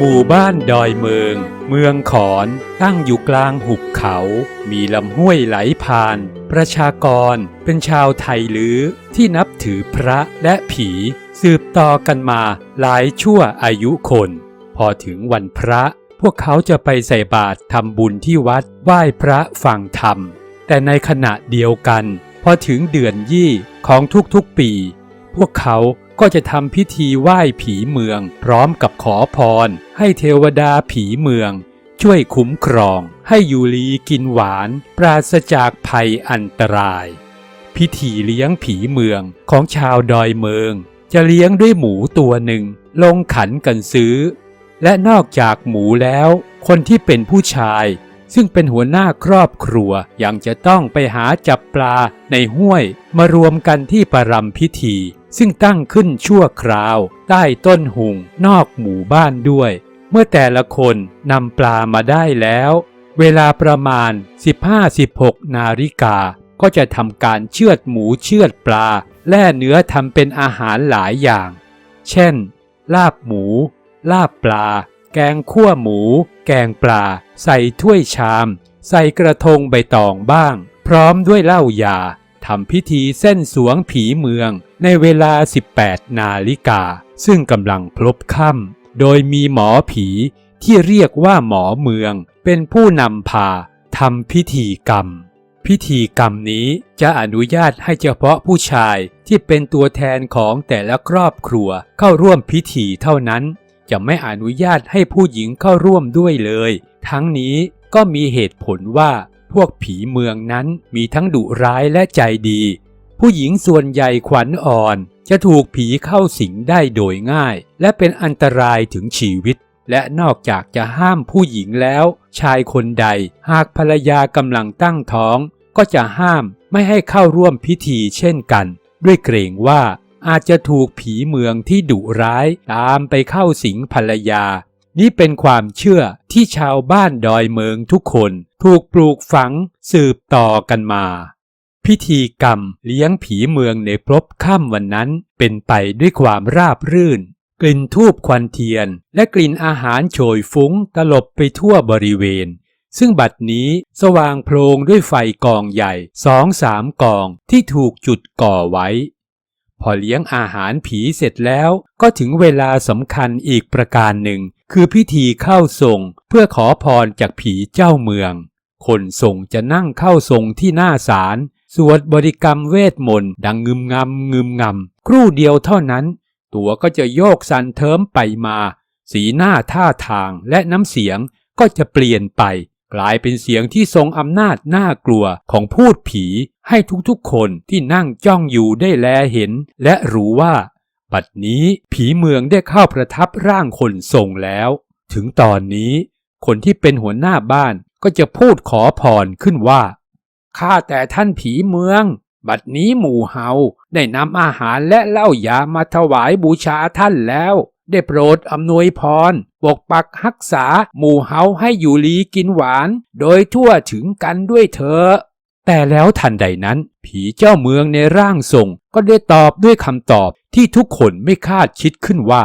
หมู่บ้านดอยเมือง เมืองขอนตั้งอยู่กลางหุบเขา มีลำห้วยไหลผ่าน ประชากรเป็นชาวไทยลือที่นับถือพระและผี สืบต่อกันมาหลายชั่วอายุคน พอถึงวันพระ พวกเขาจะไปใส่บาตรทำบุญที่วัดไหว้พระฟังธรรม แต่ในขณะเดียวกัน พอถึงเดือนยี่ของทุกๆปี พวกเขา ก็จะทำพิธีไหว้ผีเมือง พร้อมกับขอพร ให้เทวดาผีเมือง ช่วยคุ้มครอง ให้ยูลีกินหวาน ปราศจากภัยอันตราย พิธีเลี้ยงผีเมืองของชาวดอยเมือง จะเลี้ยงด้วยหมูตัวหนึ่ง ลงขันกันซื้อ และนอกจากหมูแล้ว คนที่เป็นผู้ชาย ซึ่งเป็นหัวหน้าครอบครัวยังจะต้องไปหาจับปลาในห้วย มารวมกันที่ประรำพิธี ซึ่งตั้งขึ้นชั่วคราว ใต้ต้นหุงนอกหมู่บ้านด้วย เมื่อแต่ละคนนำปลามาได้แล้ว เวลาประมาณ 15-16 นาฬิกา ก็จะทำการเชือดหมูเชือดปลา แล่เนื้อทำเป็นอาหารหลายอย่าง เช่น ลาบหมู ลาบปลา แกงขั่วหมู แกงปลา ใส่ถ้วยชาม ใส่กระทงใบตองบ้าง พร้อมด้วยเหล้ายาทำพิธีเส้นสวงผีเมือง ในเวลา 18 นาฬิกา ซึ่งกำลังพลบค่ำโดยมีหมอผีที่เรียกว่าหมอเมือง เป็นผู้นำพาทำพิธีกรรม พิธีกรรมนี้จะอนุญาตให้เฉพาะผู้ชายที่เป็นตัวแทนของแต่ละครอบครัวเข้าร่วมพิธีเท่านั้น จะไม่อนุญาตให้ผู้หญิงเข้าร่วมด้วยเลย ทั้งนี้ก็มีเหตุผลว่าพวกผีเมืองนั้นมีทั้งดุร้ายและใจดี ผู้หญิงส่วนใหญ่ขวัญอ่อน จะถูกผีเข้าสิงได้โดยง่าย และเป็นอันตรายถึงชีวิต และนอกจากจะห้ามผู้หญิงแล้ว ชายคนใดหากภรรยากำลังตั้งท้อง ก็จะห้ามไม่ให้เข้าร่วมพิธีเช่นกัน ด้วยเกรงว่าอาจจะถูกผีเมืองที่ดุร้ายตามไปเข้าสิงภรรยา นี่เป็นความเชื่อที่ชาวบ้านดอยเมืองทุกคน ถูกปลูกฝังสืบต่อกันมา พิธีกรรมเลี้ยงผีเมืองในพลบค่ำวันนั้น เป็นไปด้วยความราบรื่น กลิ่นทูบควันเทียน และกลิ่นอาหารโชยฟุ้งตลบไปทั่วบริเวณ ซึ่งบัดนี้สว่างโพลงด้วยไฟกองใหญ่สองสามกองที่ถูกจุดก่อไว้ พอเลี้ยงอาหารผีเสร็จแล้วก็ถึงเวลาสำคัญอีกประการหนึ่ง คือพิธีเข้าทรงเพื่อขอพรจากผีเจ้าเมืองคนทรงจะนั่งเข้าทรงที่หน้าศาล สวดบริกรรมเวทมนต์ดังงึมงำงึมงำครู่เดียวเท่านั้น ตัวก็จะโยกสันเทิมไปมา สีหน้าท่าทางและน้ำเสียงก็จะเปลี่ยนไป กลายเป็นเสียงที่ทรงอำนาจน่ากลัวของพูดผีให้ทุกๆคนที่นั่งจ้องอยู่ได้แลเห็น และรู้ว่าบัดนี้ผีเมืองได้เข้าประทับร่างคนทรงแล้ว ถึงตอนนี้ คนที่เป็นหัวหน้าบ้านก็จะพูดขอพรขึ้นว่า ข้าแต่ท่านผีเมือง บัดนี้หมู่เฮาได้นำอาหารและเหล้ายามาถวายบูชาท่านแล้ว ได้โปรดอำนวยพร ปกปักรักษาหมู่เฮาให้อยู่ลีกินหวาน โดยทั่วถึงกันด้วยเถอะแต่แล้วทันใดนั้น ผีเจ้าเมืองในร่างทรงก็ได้ตอบด้วยคำตอบที่ทุกคนไม่คาดคิดขึ้นว่า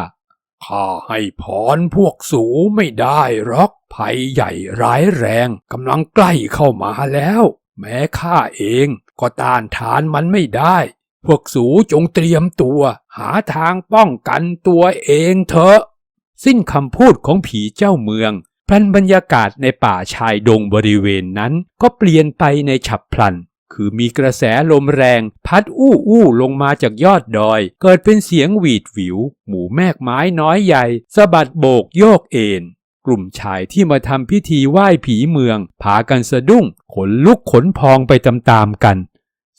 ข้าให้พรพวกสูไม่ได้หรอกภัยใหญ่ร้ายแรงกำลังใกล้เข้ามาแล้ว แม้ข้าเองก็ต้านทานมันไม่ได้ พวกสูจงเตรียมตัว หาทางป้องกันตัวเองเถอะ สิ้นคำพูดของผีเจ้าเมืองพลันบรรยากาศในป่าชายดงบริเวณนั้นก็เปลี่ยนไปในฉับพลัน คือมีกระแสลมแรง พัดอู้อู้ลงมาจากยอดดอย เกิดเป็นเสียงหวีดหวิว หมู่แมกไม้น้อยใหญ่สะบัดโบกโยกเอ็น กลุ่มชายที่มาทำพิธีไหว้ผีเมือง พากันสะดุ้ง ขนลุกขนพองไปตามๆกัน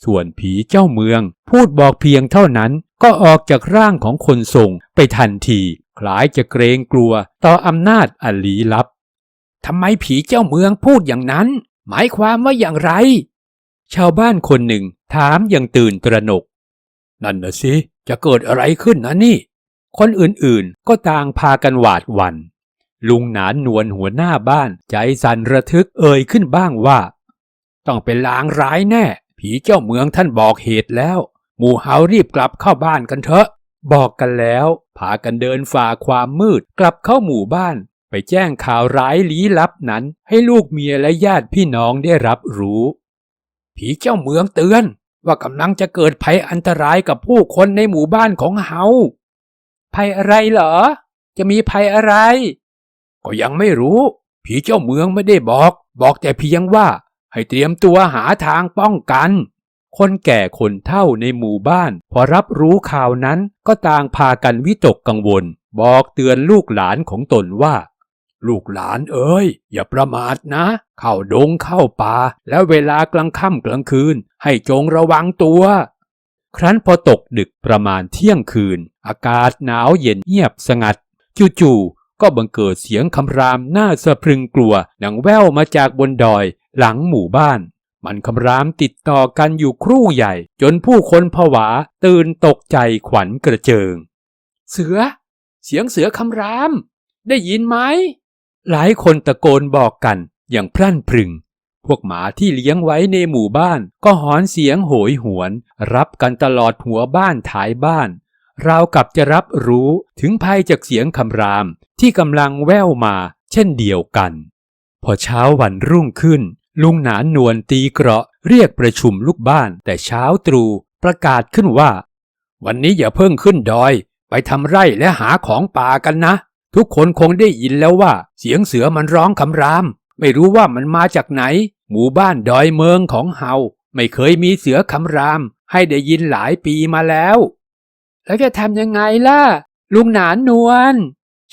ส่วนผีเจ้าเมือง พูดบอกเพียงเท่านั้นก็ออกจากร่างของคนทรงไปทันที คล้ายจะเกรงกลัวต่ออำนาจอันลี้ลับทำไมผีเจ้าเมืองพูดอย่างนั้น หมายความว่าอย่างไร ชาวบ้านคนหนึ่งถามอย่างตื่นตระหนก นั่นนะสิ จะเกิดอะไรขึ้นนะนี่ คนอื่นๆก็ต่างพากันหวาดหวัน่น ลุงหนานนวลหัวหน้าบ้าน ใจสั่นระทึกเอ่ยขึ้นบ้างว่า ต้องเป็นลางร้ายแน่ ผีเจ้าเมืองท่านบอกเหตุแล้ว หมู่เฮารีบกลับเข้าบ้านกันเถอะ บอกกันแล้ว พากันเดินฝ่าความมืด กลับเข้าหมู่บ้าน ไปแจ้งข่าวร้ายลี้ลับนั้น ให้ลูกเมียและญาติพี่น้องได้รับรู้ ผีเจ้าเมืองเตือน ว่ากำลังจะเกิดภัยอันตรายกับผู้คนในหมู่บ้านของเฮาภัยอะไรเหรอ จะมีภัยอะไร ก็ยังไม่รู้ ผีเจ้าเมืองไม่ได้บอก บอกแต่เพียงว่า ให้เตรียมตัวหาทางป้องกัน คนแก่คนเฒ่าในหมู่บ้าน พอรับรู้ข่าวนั้นก็ต่างพากันวิตกกังวล บอกเตือนลูกหลานของตนว่า ลูกหลานเอ้ย อย่าประมาทนะ เข้าดงเข้าป่าแล้วเวลากลางค่ำกลางคืน ให้จงระวังตัวครั้นพอตกดึกประมาณเที่ยงคืน อากาศหนาวเย็นเงียบสงัด จู่ๆ ก็บังเกิดเสียงคำรามน่าสะพรึงกลัวดังแว่วมาจากบนดอยหลังหมู่บ้าน มันคำรามติดต่อกันอยู่ครู่ใหญ่ จนผู้คนผวาตื่นตกใจขวัญกระเจิง เสือ เสียงเสือคำราม ได้ยินไหม หลายคนตะโกนบอกกันอย่างพลั่นพรึง พวกหมาที่เลี้ยงไว้ในหมู่บ้าน ก็หอนเสียงโหยหวน รับกันตลอดหัวบ้านท้ายบ้าน ราวกับจะรับรู้ถึงภัยจากเสียงคำรามที่กำลังแว่วมาเช่นเดียวกัน พอเช้าวันรุ่งขึ้น ลุงหนานนวลตีเกราะเรียกประชุมลูกบ้านแต่เช้าตรู่ประกาศขึ้นว่า วันนี้อย่าเพิ่งขึ้นดอย ไปทำไร่และหาของป่ากันนะ ทุกคนคงได้ยินแล้วว่า เสียงเสือมันร้องคำราม ไม่รู้ว่ามันมาจากไหน หมู่บ้านดอยเมืองของเฮาไม่เคยมีเสือคำราม ให้ได้ยินหลายปีมาแล้ว แล้วจะทำยังไงล่ะ ลุงหนานนวล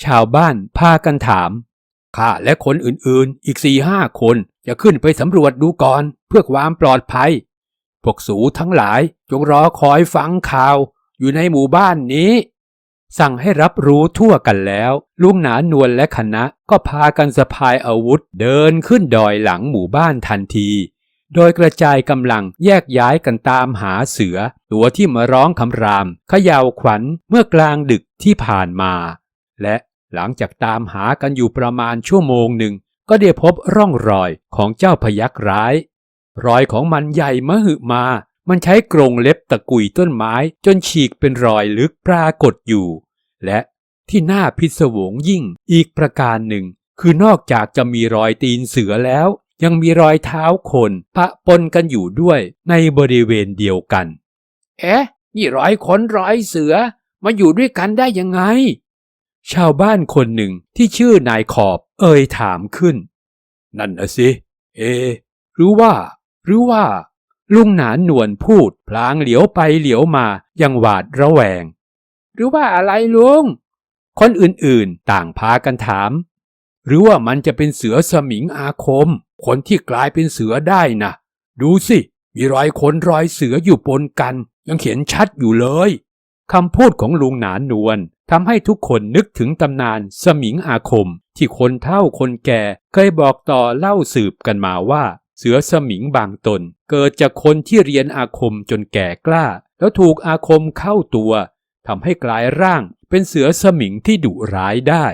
ชาวบ้านพากันถาม ข้าและคนอื่นๆ อีกสี่ห้าคนจะขึ้นไปสำรวจดูก่อนเพื่อความปลอดภัย พวกสูทั้งหลายจงรอคอยฟังข่าวอยู่ในหมู่บ้านนี้ สั่งให้รับรู้ทั่วกันแล้ว ลุงหนานวลและคณะก็พากันสะพายอาวุธเดินขึ้นดอยหลังหมู่บ้านทันที โดยกระจายกำลังแยกย้ายกันตามหาเสือ ตัวที่มาร้องคำรามเขย่าวขวัญเมื่อกลางดึกที่ผ่านมา และหลังจากตามหากันอยู่ประมาณชั่วโมงหนึ่ง ก็ได้พบร่องรอยของเจ้าพยักร้าย รอยของมันใหญ่มหึมา มันใช้กรงเล็บตะกุยต้นไม้จนฉีกเป็นรอยลึกปรากฏอยู่ และที่น่าพิศวงยิ่งอีกประการหนึ่ง คือนอกจากจะมีรอยตีนเสือแล้ว ยังมีรอยเท้าคนปะปนกันอยู่ด้วยในบริเวณเดียวกัน เอ๊ะ นี่รอยขนรอยเสือ มาอยู่ด้วยกันได้ยังไง ชาวบ้านคนหนึ่งที่ชื่อนายขอบเอ่ยถามขึ้น นั่นนะสิ เอะหรือว่า หรือว่า ลุงหนานนวลพูด พลางเหลียวไปเหลียวมายังหวาดระแวง หรือว่าอะไรลุง คนอื่นๆต่างพากันถาม หรือว่ามันจะเป็นเสือสมิงอาคม คนที่กลายเป็นเสือได้นะดูสิ มีรอยขนรอยเสืออยู่ปนกัน ยังเขียนชัดอยู่เลยคำพูดของลุงหนานนวลทำให้ทุกคนนึกถึงตำนานสมิงอาคม ที่คนเฒ่าคนแก่เคยบอกต่อเล่าสืบกันมาว่า เสือสมิงบางตน เกิดจากคนที่เรียนอาคมจนแก่กล้า แล้วถูกอาคมเข้าตัวทำให้กลายร่างเป็นเสือสมิงที่ดุร้ายได้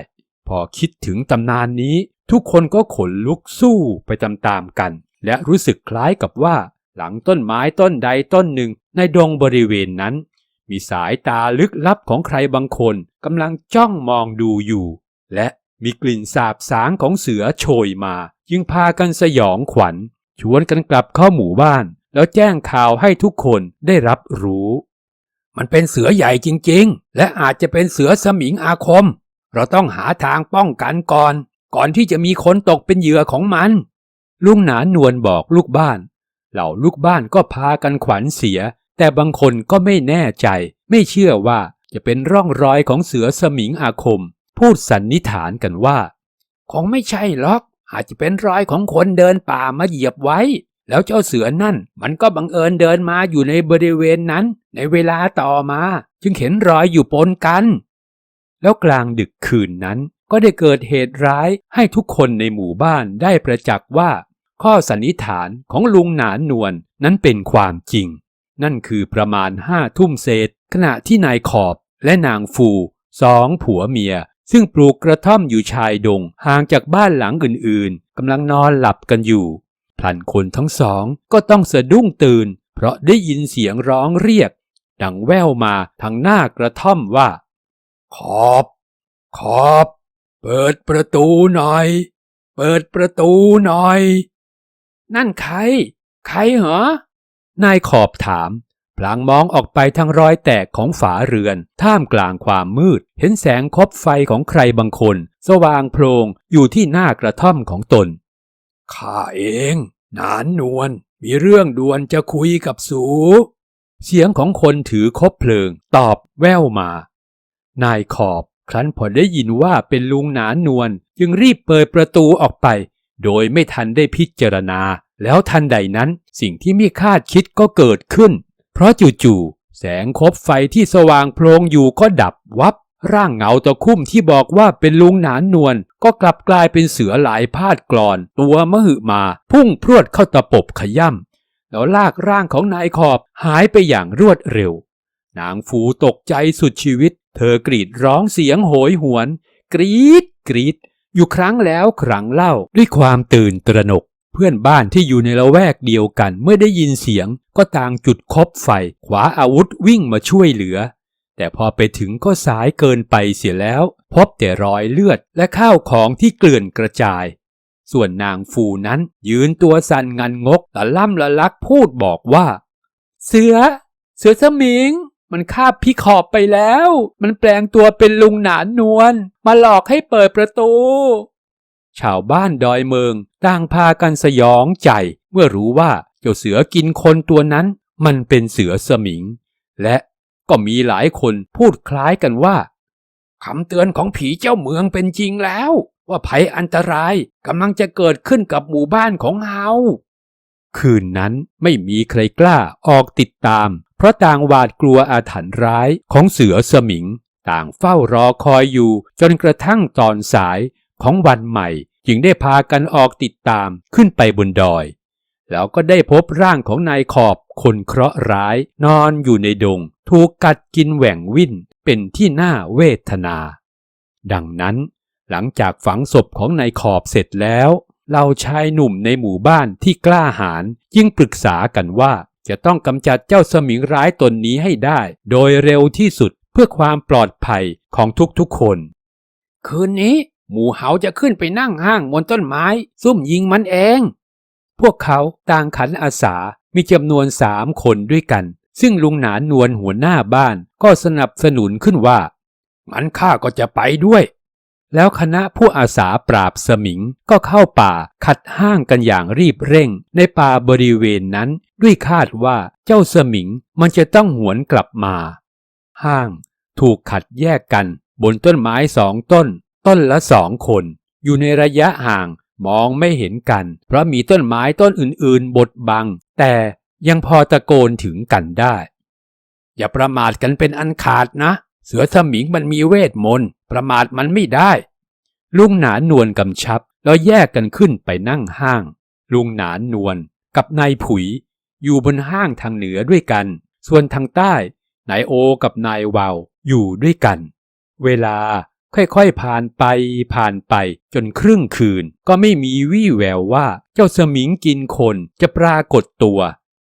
พอคิดถึงตำนานนี้ ทุกคนก็ขนลุกสู้ไปตามๆกัน และรู้สึกคล้ายกับว่า หลังต้นไม้ต้นใดต้นหนึ่งในดงบริเวณนั้น มีสายตาลึกลับของใครบางคนกำลังจ้องมองดูอยู่ และมีกลิ่นสาบสางของเสือโชยมา จึงพากันสยองขวัญ ชวนกันกลับเข้าหมู่บ้าน แล้วแจ้งข่าวให้ทุกคนได้รับรู้ มันเป็นเสือใหญ่จริงๆ และอาจจะเป็นเสือสมิงอาคม เราต้องหาทางป้องกันก่อน ก่อนที่จะมีคนตกเป็นเหยื่อของมัน ลุงหนานนวลบอกลูกบ้าน เหล่าลูกบ้านก็พากันขวัญเสีย แต่บางคนก็ไม่แน่ใจ ไม่เชื่อว่าจะเป็นร่องรอยของเสือสมิงอาคม พูดสันนิษฐานกันว่า คงไม่ใช่หรอก อาจจะเป็นรอยของคนเดินป่ามาเหยียบไว้ แล้วเจ้าเสือนั่น มันก็บังเอิญเดินมาอยู่ในบริเวณนั้น ในเวลาต่อมา จึงเห็นรอยอยู่ปนกัน แล้วกลางดึกคืนนั้น ก็ได้เกิดเหตุร้ายให้ทุกคนในหมู่บ้านได้ประจักษ์ว่า ข้อสันนิษฐานของลุงหนานนวลนั้นเป็นความจริง นั่นคือประมาณห้าทุ่มเศษ ขณะที่นายขอบและนางฟูสองผัวเมีย ซึ่งปลูกกระท่อมอยู่ชายดงห่างจากบ้านหลังอื่นๆกำลังนอนหลับกันอยู่พลันคนทั้งสองก็ต้องสะดุ้งตื่น เพราะได้ยินเสียงร้องเรียก ดังแว่วมาทางหน้ากระท่อมว่า ขอบ ขอบ เปิดประตูหน่อย เปิดประตูหน่อย นั่นใคร ใครเหรอนายขอบถามพลางมองออกไปทางรอยแตกของฝาเรือน ท่ามกลางความมืด เห็นแสงคบไฟของใครบางคน สว่างโพลงอยู่ที่หน้ากระท่อมของตน ข้าเอง นานนวล มีเรื่องด่วนจะคุยกับสู เสียงของคนถือคบเพลิง ตอบแว่วมา นายขอบ ครั้นพอได้ยินว่าเป็นลุงหนานนวลจึงรีบเปิดประตูออกไป โดยไม่ทันได้พิจารณา แล้วทันใดนั้นสิ่งที่ไม่คาดคิดก็เกิดขึ้น เพราะจู่ๆแสงคบไฟที่สว่างโพลงอยู่ก็ดับวับ ร่างเงาตะคุ่มที่บอกว่าเป็นลุงหนานนวลก็กลับกลายเป็นเสือหลายพาดกรอน ตัวมหึมา พุ่งพรวดเข้าตะปบขย่ำแล้วลากร่างของนายขอบหายไปอย่างรวดเร็ว นางฟูตกใจสุดชีวิต เธอกรีดร้องเสียงโหยหวน กรีดกรีด อยู่ครั้งแล้วครั้งเล่าด้วยความตื่นตระหนก เพื่อนบ้านที่อยู่ในละแวกเดียวกันเมื่อได้ยินเสียงก็ต่างจุดคบไฟขวาอาวุธวิ่งมาช่วยเหลือ แต่พอไปถึงก็สายเกินไปเสียแล้ว พบแต่รอยเลือดและข้าวของที่เกลื่อนกระจาย ส่วนนางฟูนั้นยืนตัวสั่นงันงกละล่ำละลักพูดบอกว่า เสือ เสือสมิง มันคาบพี่ขอบไปแล้ว มันแปลงตัวเป็นลุงหนานนวลมาหลอกให้เปิดประตู ชาวบ้านดอยเมืองต่างพากันสยองใจ เมื่อรู้ว่าเจ้าเสือกินคนตัวนั้น มันเป็นเสือสมิง และก็มีหลายคนพูดคล้ายกันว่าคำเตือนของผีเจ้าเมืองเป็นจริงแล้ว ว่าภัยอันตรายกำลังจะเกิดขึ้นกับหมู่บ้านของเฮาคืนนั้นไม่มีใครกล้าออกติดตาม เพราะต่างหวาดกลัวอาถรรพ์ร้ายของเสือสมิง ต่างเฝ้ารอคอยอยู่จนกระทั่งตอนสายของวันใหม่จึงได้พากันออกติดตามขึ้นไปบนดอย แล้วก็ได้พบร่างของนายขอบคนเคราะห์ร้ายนอนอยู่ในดง ถูกกัดกินแหว่งวิ่นเป็นที่น่าเวทนา ดังนั้น หลังจากฝังศพของนายขอบเสร็จแล้วเราชายหนุ่มในหมู่บ้านที่กล้าหาญยิ่งปรึกษากันว่าจะต้องกำจัดเจ้าสมิงร้ายตนนี้ให้ได้ โดยเร็วที่สุดเพื่อความปลอดภัยของทุกๆคน คืนนี้ หมูเหาจะขึ้นไปนั่งห้างบนต้นไม้ ซุ่มยิงมันเอง พวกเขาต่างขันอาสา มีจำนวนสามคนด้วยกัน ซึ่งลุงหนานนวลหัวหน้าบ้านก็สนับสนุนขึ้นว่างั้นข้าก็จะไปด้วย แล้วคณะผู้อาสาปราบสมิงก็เข้าป่าขัดห้างกันอย่างรีบเร่ง ในป่าบริเวณนั้น ด้วยคาดว่าเจ้าสมิงมันจะต้องหวนกลับมา ห้างถูกขัดแยกกันบนต้นไม้สองต้น ต้นละสองคน อยู่ในระยะห่างมองไม่เห็นกัน เพราะมีต้นไม้ต้นอื่นๆ บดบัง แต่ยังพอตะโกนถึงกันได้ อย่าประมาทกันเป็นอันขาดนะ เสือสมิงมันมีเวทมนต์ประมาทมันไม่ได้ ลุงหนานนวลกำชับ แล้วแยกกันขึ้นไปนั่งห้าง ลุงหนานนวลกับนายผุย อยู่บนห้างทางเหนือด้วยกัน ส่วนทางใต้นายโอกับนายวาวอยู่ด้วยกัน เวลาค่อยๆผ่านไปผ่านไปจนครึ่งคืน ก็ไม่มีวี่แววว่าเจ้าสมิงกินคนจะปรากฏตัว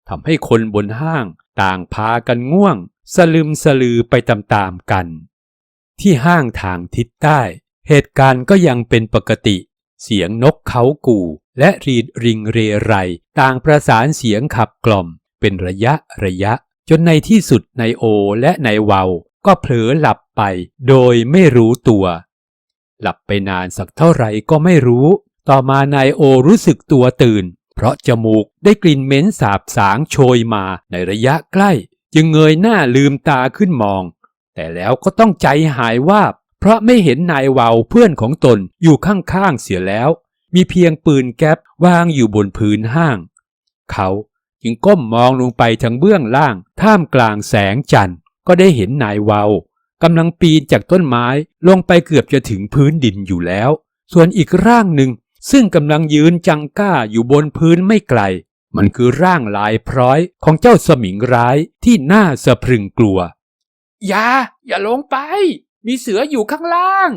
ทำให้คนบนห้างต่างพากันง่วง สลึมสลือไปตามๆกัน ที่ห้างทางทิศใต้ เหตุการณ์ก็ยังเป็นปกติ เสียงนกเขากู่ และรีดริงเรไร ต่างประสานเสียงขับกล่อม เป็นระยะระยะ จนในที่สุดนายโอและนายวาวก็เผลอหลับไป โดยไม่รู้ตัว หลับไปนานสักเท่าไหร่ก็ไม่รู้ ต่อมานายโอรู้สึกตัวตื่น เพราะจมูกได้กลิ่นเหม็นสาบสางโชยมาในระยะใกล้ จึงเงยหน้าลืมตาขึ้นมอง แต่แล้วก็ต้องใจหายวาบ เพราะไม่เห็นนายวาวเพื่อนของตนอยู่ข้างๆเสียแล้ว มีเพียงปืนแก๊ปวางอยู่บนพื้นห้าง เขาจึงก้มมองลงไปทางเบื้องล่าง ท่ามกลางแสงจันทร์ ก็ได้เห็นนายวาวกำลังปีนจากต้นไม้ลงไปเกือบจะถึงพื้นดินอยู่แล้ว ส่วนอีกร่างหนึ่งซึ่งกำลังยืนจังก้าอยู่บนพื้นไม่ไกล มันคือร่างลายพร้อยของเจ้าสมิงร้ายที่น่าสะพรึงกลัว อย่า อย่าลงไป มีเสืออยู่ข้างล่าง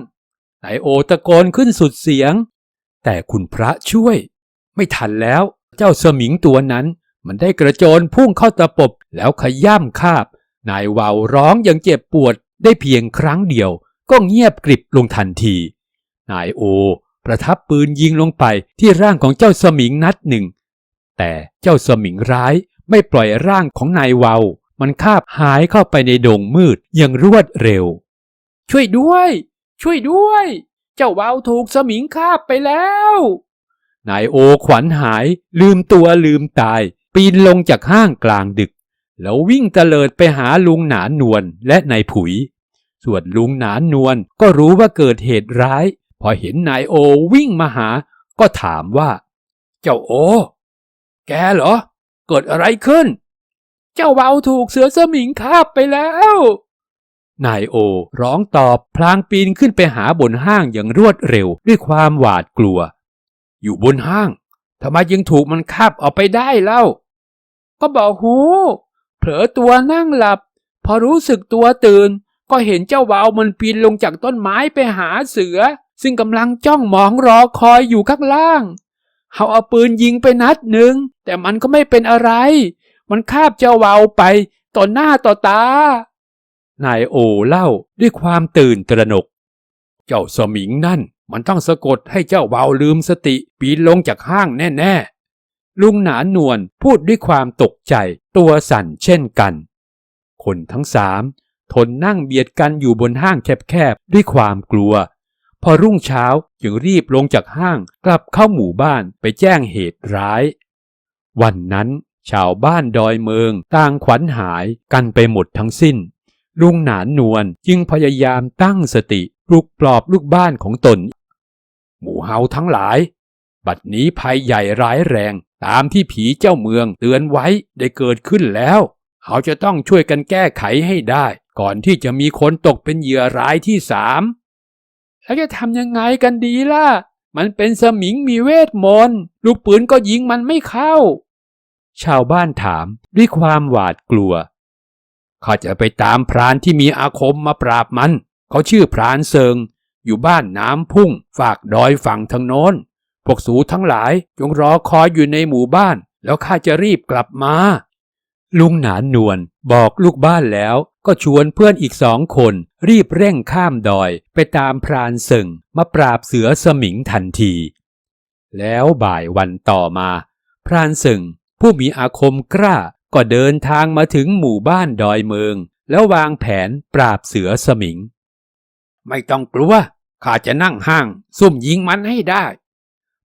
นายโอตะโกนขึ้นสุดเสียง แต่คุณพระช่วย ไม่ทันแล้ว เจ้าสมิงตัวนั้น มันได้กระโจนพุ่งเข้าตะปบแล้วขย่ำคาบ นายวาวร้องอย่างเจ็บปวดได้เพียงครั้งเดียว ก็เงียบกริบลงทันที นายโอ ประทับปืนยิงลงไปที่ร่างของเจ้าสมิงนัดหนึ่ง แต่เจ้าสมิงร้ายไม่ปล่อยร่างของนายวาวมันคาบหายเข้าไปในดงมืดอย่างรวดเร็ว ช่วยด้วย ช่วยด้วย เจ้าวาวถูกสมิงคาบไปแล้ว นายโอขวัญหาย ลืมตัวลืมตาย ปีนลงจากห้างกลางดึก แล้ววิ่งเตลิดไปหาลุงหนานนวลและนายผุย ส่วนลุงหนานนวลก็รู้ว่าเกิดเหตุร้าย พอเห็นนายโอวิ่งมาหา ก็ถามว่า เจ้าโอ แกเหรอ เกิดอะไรขึ้น เจ้าเบาถูกเสือสมิงคาบไปแล้ว นายโอ ร้องตอบพลางปีนขึ้นไปหาบนห้างอย่างรวดเร็วด้วยความหวาดกลัว อยู่บนห้างทำไมยังถูกมันคาบออกไปได้เล่า ก็บอกหู เผลอตัวนั่งหลับ พอรู้สึกตัวตื่น ก็เห็นเจ้าวาวมันปีนลงจากต้นไม้ไปหาเสือ ซึ่งกำลังจ้องมองรอคอยอยู่ข้างล่างเขาเอาปืนยิงไปนัดหนึ่งแต่มันก็ไม่เป็นอะไร มันคาบเจ้าวาวไปต่อหน้าต่อตา นายโอเล่าด้วยความตื่นตระหนก เจ้าสมิงนั่นมันต้องสะกดให้เจ้าวาลืมสติปีนลงจากห้างแน่ๆ ลุงหนานนวลพูดด้วยความตกใจตัวสั่นเช่นกัน คนทั้งสามทนนั่งเบียดกันอยู่บนห้างแคบๆ ด้วยความกลัว พอรุ่งเช้าจึงรีบลงจากห้างกลับเข้าหมู่บ้านไปแจ้งเหตุร้าย วันนั้นชาวบ้านดอยเมืองต่างขวัญหายกันไปหมดทั้งสิ้น ลุงหนานนวลจึงพยายามตั้งสติปลุกปลอบลูกบ้านของตน หมู่เฮาทั้งหลาย บัดนี้ภัยใหญ่ร้ายแรงตามที่ผีเจ้าเมืองเตือนไว้ได้เกิดขึ้นแล้ว เขาจะต้องช่วยกันแก้ไขให้ได้ ก่อนที่จะมีคนตกเป็นเหยื่อร้ายที่สามแล้วจะทำยังไงกันดีล่ะ มันเป็นสมิงมีเวทมนต์ลูกปืนก็ยิงมันไม่เข้า ชาวบ้านถามด้วยความหวาดกลัว ข้าจะไปตามพรานที่มีอาคมมาปราบมัน เขาชื่อพรานเซิง อยู่บ้านน้ำพุ่ง ฝากดอยฝั่งทางโน้น พวกสูทั้งหลายจงรอคอยอยู่ในหมู่บ้าน แล้วข้าจะรีบกลับมา ลุงหนานนวลบอกลูกบ้านแล้วก็ชวนเพื่อนอีกสองคนรีบเร่งข้ามดอยไปตามพรานเซิงมาปราบเสือสมิงทันที แล้วบ่ายวันต่อมา พรานเซิงผู้มีอาคมกล้า ก็เดินทางมาถึงหมู่บ้านดอยเมือง แล้ววางแผนปราบเสือสมิง ไม่ต้องกลัวข้าจะนั่งห้าง ซุ่มยิงมันให้ได้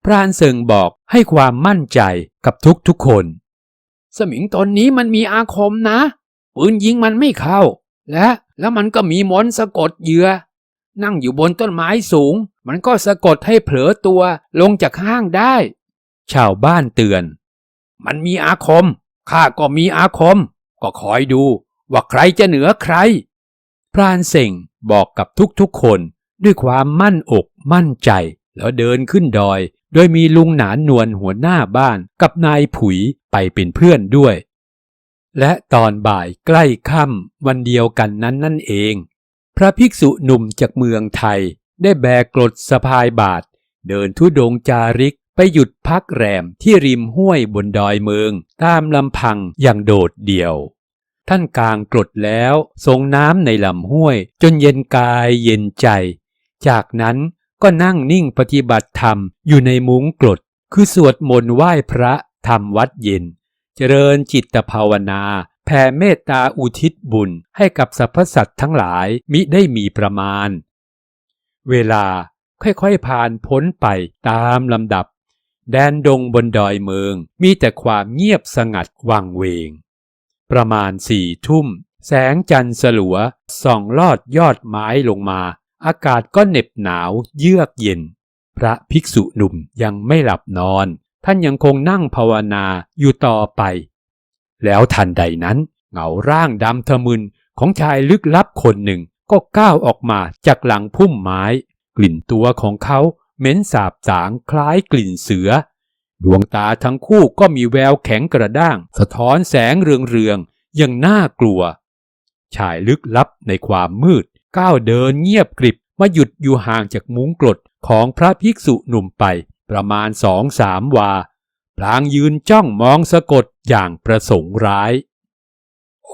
พรานเซิงบอกให้ความมั่นใจกับทุกทุกคน สมิงตนนี้มันมีอาคมนะ ปืนยิงมันไม่เข้า และแล้วมันก็มีมนสะกดเหยื่อ นั่งอยู่บนต้นไม้สูง มันก็สะกดให้เผลอตัวลงจากห้างได้ ชาวบ้านเตือน มันมีอาคม ข้าก็มีอาคม ก็คอยดูว่าใครจะเหนือใคร พรานเส่งบอกกับทุกๆคนด้วยความมั่นอกมั่นใจแล้วเดินขึ้นดอย โดยมีลุงหนานนวลหัวหน้าบ้านกับนายผุยไปเป็นเพื่อนด้วย และตอนบ่ายใกล้ค่ำวันเดียวกันนั้นนั่นเอง พระภิกษุหนุ่มจากเมืองไทยได้แบกกรดสะพายบาท เดินทุดงจาริก ไปหยุดพักแรมที่ริมห้วยบนดอยเมือง ตามลำพังอย่างโดดเดี่ยว ท่านกลางกรดแล้วทรงน้ำในลำห้วย จนเย็นกายเย็นใจ จากนั้นก็นั่งนิ่งปฏิบัติธรรมอยู่ในมุ้งกรด คือสวดมนต์ไหว้พระทำวัดเย็น เจริญจิตภาวนาแผ่เมตตาอุทิศบุญให้กับสรรพสัตว์ทั้งหลายมิได้มีประมาณ เวลาค่อยๆผ่านพ้นไปตามลำดับ แดนดงบนดอยเมืองมีแต่ความเงียบสงัดวังเวง ประมาณสี่ทุ่ม แสงจันทร์สลัวส่องลอดยอดไม้ลงมา อากาศก็เหน็บหนาวเยือกเย็น พระภิกษุหนุ่มยังไม่หลับนอน ท่านยังคงนั่งภาวนาอยู่ต่อไป แล้วทันใดนั้น เหงาร่างดำทะมึนของชายลึกลับคนหนึ่งก็ก้าวออกมาจากหลังพุ่มไม้ กลิ่นตัวของเขา เหม็นสาบสางคล้ายกลิ่นเสือ ดวงตาทั้งคู่ก็มีแววแข็งกระด้าง สะท้อนแสงเรืองๆอย่างน่ากลัว ชายลึกลับในความมืด ก้าวเดินเงียบกริบมาหยุดอยู่ห่างจากมุ้งกรดของพระภิกษุหนุ่มไปประมาณสองสามวา พลางยืนจ้องมองสะกดอย่างประสงค์ร้าย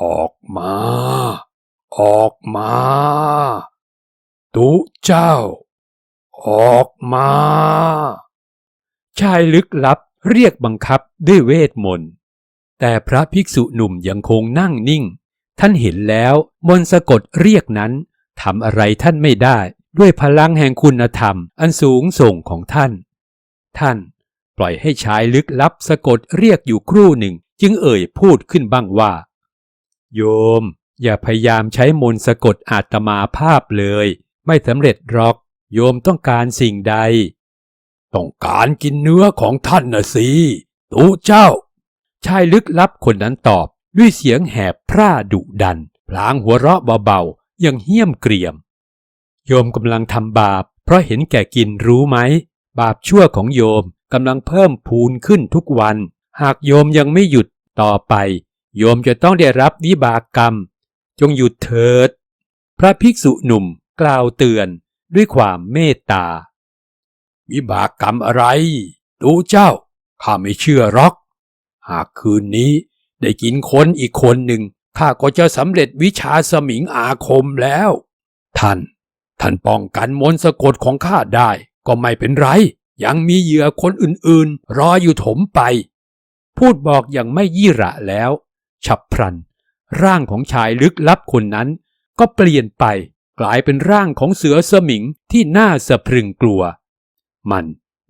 ออกมา ออกมา ตุเจ้า ออกมา ชายลึกลับเรียกบังคับด้วยเวทมนต์ แต่พระภิกษุหนุ่มยังคงนั่งนิ่ง ท่านเห็นแล้วมนสะกดเรียกนั้นทำอะไรท่านไม่ได้ด้วยพลังแห่งคุณธรรมอันสูงส่งของท่าน ท่านปล่อยให้ชายลึกลับสะกดเรียกอยู่ครู่หนึ่ง จึงเอ่ยพูดขึ้นบ้างว่า โยม อย่าพยายามใช้มนต์สะกดอาตมาภาพเลย ไม่สำเร็จหรอก โยมต้องการสิ่งใด ต้องการกินเนื้อของท่านนะสิตูเจ้า ชายลึกลับคนนั้นตอบด้วยเสียงแหบพร่าดุดัน พลางหัวเราะเบาๆย่างเหี้ยมเกรียม โยมกำลังทำบาป เพราะเห็นแก่กินรู้ไหม บาปชั่วของโยมกำลังเพิ่มพูนขึ้นทุกวัน หากโยมยังไม่หยุดต่อไป โยมจะต้องได้รับวิบากกรรม จงหยุดเถิด พระภิกษุหนุ่มกล่าวเตือน ด้วยความเมตตา วิบากกรรมอะไร ดูเจ้า ข้าไม่เชื่อหรอก หากคืนนี้ได้กินคนอีกคนหนึ่งข้าก็จะสำเร็จวิชาสมิงอาคมแล้ว ท่าน ท่านป้องกันมนต์สะกดของข้าได้ก็ไม่เป็นไร ยังมีเหยื่อคนอื่นๆ รออยู่ถมไป พูดบอกอย่างไม่ยี่ระแล้ว ฉับพลัน ร่างของชายลึกลับคนนั้นก็เปลี่ยนไป กลายเป็นร่างของเสือสมิงที่น่าสะพรึงกลัว มัน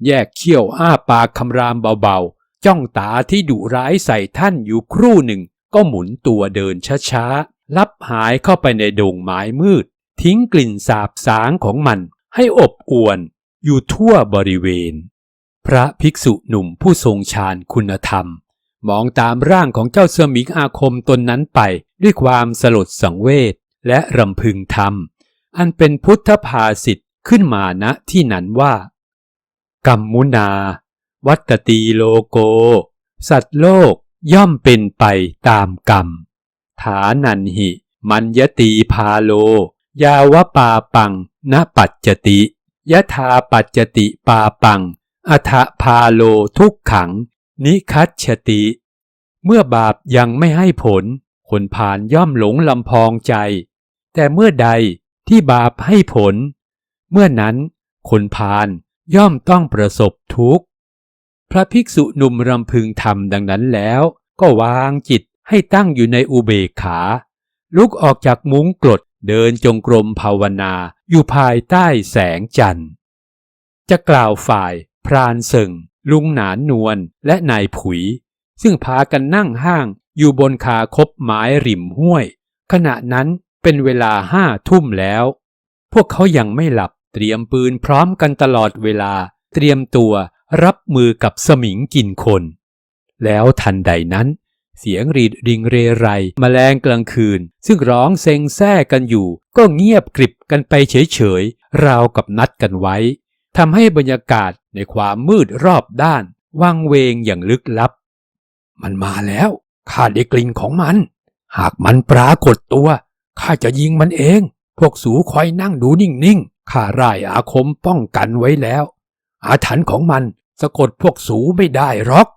แยกเขี้ยวอ้าปากคำรามเบาๆ จ้องตาที่ดุร้ายใส่ท่านอยู่ครู่หนึ่ง ก็หมุนตัวเดินช้าๆ ลับหายเข้าไปในดงไม้มืด ทิ้งกลิ่นสาบสางของมันให้อบอวนอยู่ทั่วบริเวณ พระภิกษุหนุ่มผู้ทรงฌานคุณธรรม มองตามร่างของเจ้าเสมิงอาคมตนนั้นไปด้วยความสลดสังเวชและรำพึงธรรม อันเป็นพุทธภาษิตขึ้นมาณที่นั้นว่า กัมมุนา วัตตีโลโก สัตว์โลกย่อมเป็นไปตามกรรม ฐานันหิ มัญยตีพาโล ยาวปาปังนปัจจติยถาปัจจติปาปังอัฐพาโลทุกขัง นิคัตชติ เมื่อบาปยังไม่ให้ผล คนผ่านย่อมหลงลำพองใจ แต่เมื่อใด ที่บาปให้ผล เมื่อนั้นคนผ่านย่อมต้องประสบทุกข์ พระภิกษุหนุ่มรำพึงทำดังนั้นแล้ว ก็วางจิตให้ตั้งอยู่ในอุเบกขา ลุกออกจากมุ้งกรดเดินจงกรมภาวนาอยู่ภายใต้แสงจันทร์ จะกล่าวฝ่ายพรานเสิงลุงหนานนวลและนายผุย ซึ่งพากันนั่งห้างอยู่บนคาคบไม้ริมห้วย ขณะนั้น เป็นเวลาห้าทุ่มแล้ว พวกเขายังไม่หลับเตรียมปืนพร้อมกันตลอดเวลา เตรียมตัวรับมือกับสมิงกินคน แล้วทันใดนั้น เสียงรีดริงเรไรมแมลงกลางคืน ซึ่งร้องเซ็งแซ่กันอยู่ ก็เงียบกริบกันไปเฉยๆ ราวกับนัดกันไว้ทำให้บรรยากาศในความมืดรอบด้านวังเวงอย่างลึกลับ มันมาแล้วข้าได้กลิ่นของมัน หากมันปรากฏตัว ข้าจะยิงมันเอง พวกสูคอยนั่งดูนิ่งๆข้าร่ายอาคมป้องกันไว้แล้ว อาถรรพ์ของมันสะกดพวกสูไม่ได้หรอก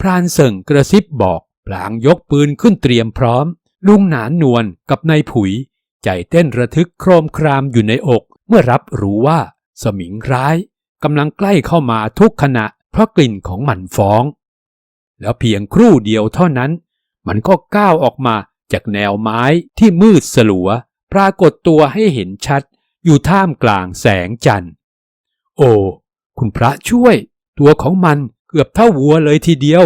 พรานเสิงกระซิบบอกพลางยกปืนขึ้นเตรียมพร้อม ลุงหนานนวลกับนายผุย ใจเต้นระทึกโครมครามอยู่ในอกเมื่อรับรู้ว่า สมิงร้ายกำลังใกล้เข้ามาทุกขณะเพราะกลิ่นของมันฟ้อง แล้วเพียงครู่เดียวเท่านั้น มันก็ก้าวออกมา จากแนวไม้ที่มืดสลัว ปรากฏตัวให้เห็นชัด อยู่ท่ามกลางแสงจันทร์ โอ้ คุณพระช่วย ตัวของมันเกือบเท่าวัวเลยทีเดียว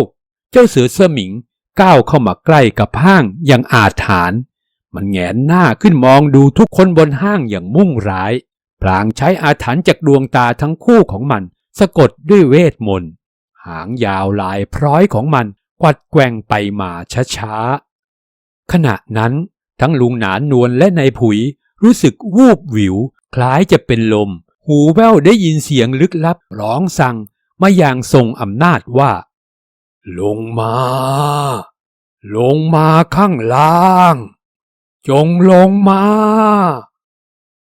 เจ้าเสือสมิงก้าวเข้ามาใกล้กับห้างอย่างอาถรรพ์มันแงนหน้าขึ้นมองดูทุกคนบนห้างอย่างมุ่งร้าย พลางใช้อาถรรพ์จากดวงตาทั้งคู่ของมัน สะกดด้วยเวทมนต์ หางยาวลายพร้อยของมันกวัดแกว่งไปมาช้าๆ ขณะนั้นทั้งลุงหนานนวลและนายผุย รู้สึกวูบวิว คล้ายจะเป็นลม หูแว่วได้ยินเสียงลึกลับร้องสั่งมาอย่างทรงอำนาจว่า ลงมา ลงมาข้างล่าง จงลงมา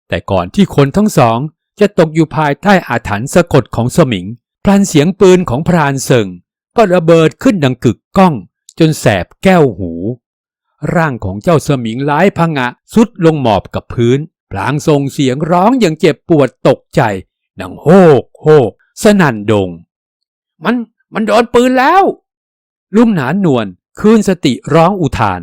แต่ก่อนที่คนทั้งสองจะตกอยู่ภายใต้อาถรรพ์สะกดของสมิงพลันเสียงปืนของพรานเสิงก็ระเบิดขึ้นดังกึกก้อง จนแสบแก้วหู ร่างของเจ้าสมิงร้ายพังะสุดลงหมอบกับพื้น พลางส่งเสียงร้องอย่างเจ็บปวดตกใจดังโฮกโฮกสนั่นดง มันมันโดนปืนแล้ว ลุงหนานนวลคืนสติร้องอุทาน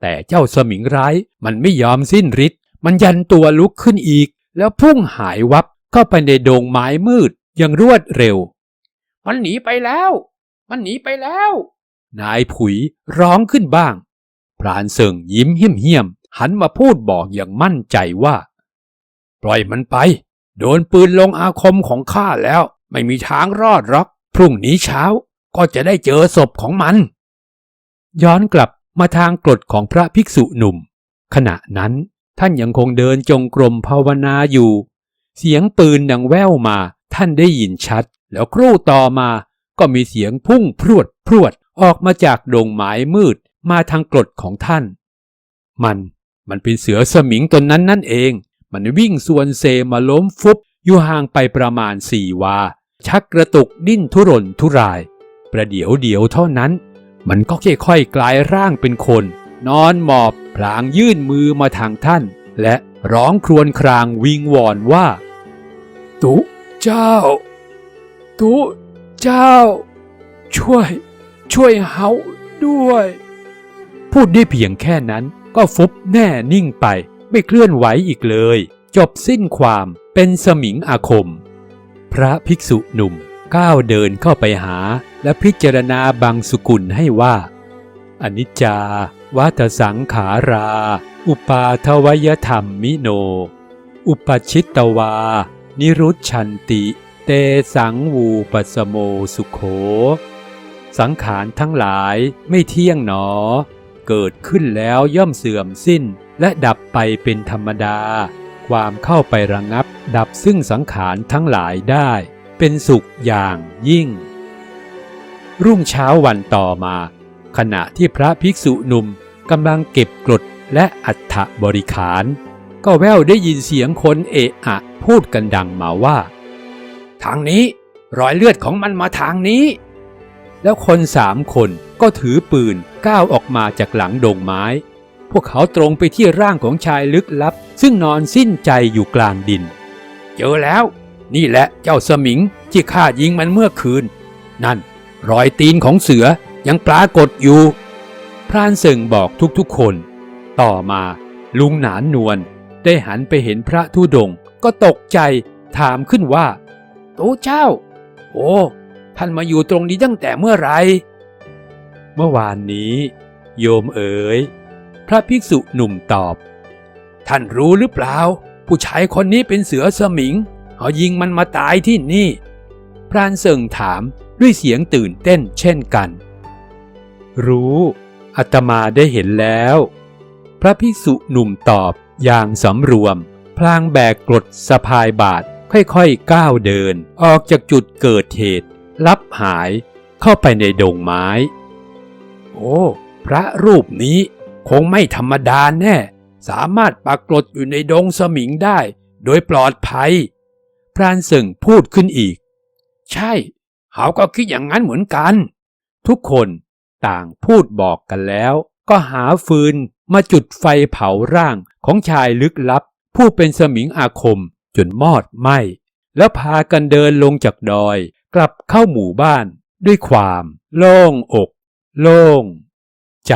แต่เจ้าสมิงร้ายมันไม่ยอมสิ้นฤทธิ์มันยันตัวลุกขึ้นอีก แล้วพุ่งหายวับเข้าไปในดงไม้มืดอย่างรวดเร็ว มันหนีไปแล้ว มันหนีไปแล้ว นายผุยร้องขึ้นบ้าง พรานเสิงยิ้มเหี้ยมเหียมๆหันมาพูดบอกอย่างมั่นใจว่า ปล่อยมันไป โดนปืนลงอาคมของข้าแล้ว ไม่มีทางรอดหรอก พรุ่งนี้เช้าก็จะได้เจอศพของมัน ย้อนกลับมาทางกรดของพระภิกษุหนุ่ม ขณะนั้นท่านยังคงเดินจงกรมภาวนาอยู่ เสียงปืนดังแว่วมาท่านได้ยินชัด แล้วครู่ต่อมาก็มีเสียงพุ่งพรวดพรวดออกมาจากดงไม้มืด มาทางกรดของท่าน มันมันเป็นเสือสมิงตนนั้นนั่นเอง มันวิ่งส่วนเซมาล้มฟุบอยู่ห่างไปประมาณสี่วา ชักกระตุกดิ้นทุรนทุราย ประเดี๋ยวเดียวเท่านั้น มันก็ค่อยๆกลายร่างเป็นคน นอนหมอบพลางยื่นมือมาทางท่าน และร้องครวญครางวิงวอนว่า ตุเจ้า ตุเจ้า ช่วย ช่วยเฮาด้วย พูดได้เพียงแค่นั้นก็ฟุบแน่นิ่งไป ไม่เคลื่อนไหวอีกเลย จบสิ้นความเป็นสมิงอาคม พระภิกษุหนุ่มก้าวเดินเข้าไปหา และพิจารณาบางสุกุลให้ว่า อนิจจาวัฏสังขารา อุปาทวยธรรมมิโน อุปชิตตวา นิรุชชันติ เตสังวูปสโมสุโข สังขารทั้งหลายไม่เที่ยงหนอ เกิดขึ้นแล้วย่อมเสื่อมสิ้น และดับไปเป็นธรรมดา ความเข้าไประงับ ดับซึ่งสังขารทั้งหลายได้ เป็นสุขอย่างยิ่ง รุ่งเช้าวันต่อมา ขณะที่พระภิกษุหนุ่มกำลังเก็บกรดและอัฐบริขาร ก็แว่วได้ยินเสียงคนเอะอะ พูดกันดังมาว่า ทางนี้รอยเลือดของมันมาทางนี้ แล้วคนสามคน ก็ถือปืนก้าวออกมาจากหลังดงไม้ พวกเขาตรงไปที่ร่างของชายลึกลับ ซึ่งนอนสิ้นใจอยู่กลางดิน เจอแล้ว นี่แหละเจ้าสมิงที่ข้ายิงมันเมื่อคืน นั่น รอยตีนของเสือยังปรากฏอยู่ พรานเสิงบอกทุกๆคน ต่อมาลุงหนานนวลได้หันไปเห็นพระธุดงก็ตกใจถามขึ้นว่าตูเจ้า โอ้ ท่านมาอยู่ตรงนี้ตั้งแต่เมื่อไหร่ เมื่อวานนี้ โยมเอ๋ย พระภิกษุหนุ่มตอบ ท่านรู้หรือเปล่า ผู้ชายคนนี้เป็นเสือสมิงเขายิงมันมาตายที่นี่ พรานเสิงถามด้วยเสียงตื่นเต้นเช่นกัน รู้อาตมาได้เห็นแล้ว พระภิกษุหนุ่มตอบอย่างสำรวม พลางแบกกรดสะพายบาทค่อยๆก้าวเดิน ออกจากจุดเกิดเหตุ ลับหายเข้าไปในดงไม้ โอ้ พระรูปนี้คงไม่ธรรมดาแน่ สามารถปรากฏอยู่ในดงสมิงได้ โดยปลอดภัย พรานเสิงพูดขึ้นอีก ใช่ เขาก็คิดอย่างนั้นเหมือนกัน ทุกคนต่างพูดบอกกันแล้ว ก็หาฟืนมาจุดไฟเผาร่างของชายลึกลับ ผู้เป็นสมิงอาคมจนมอดไหมแล้วพากันเดินลงจากดอย กลับเข้าหมู่บ้านด้วยความโล่งอก โล่งใจ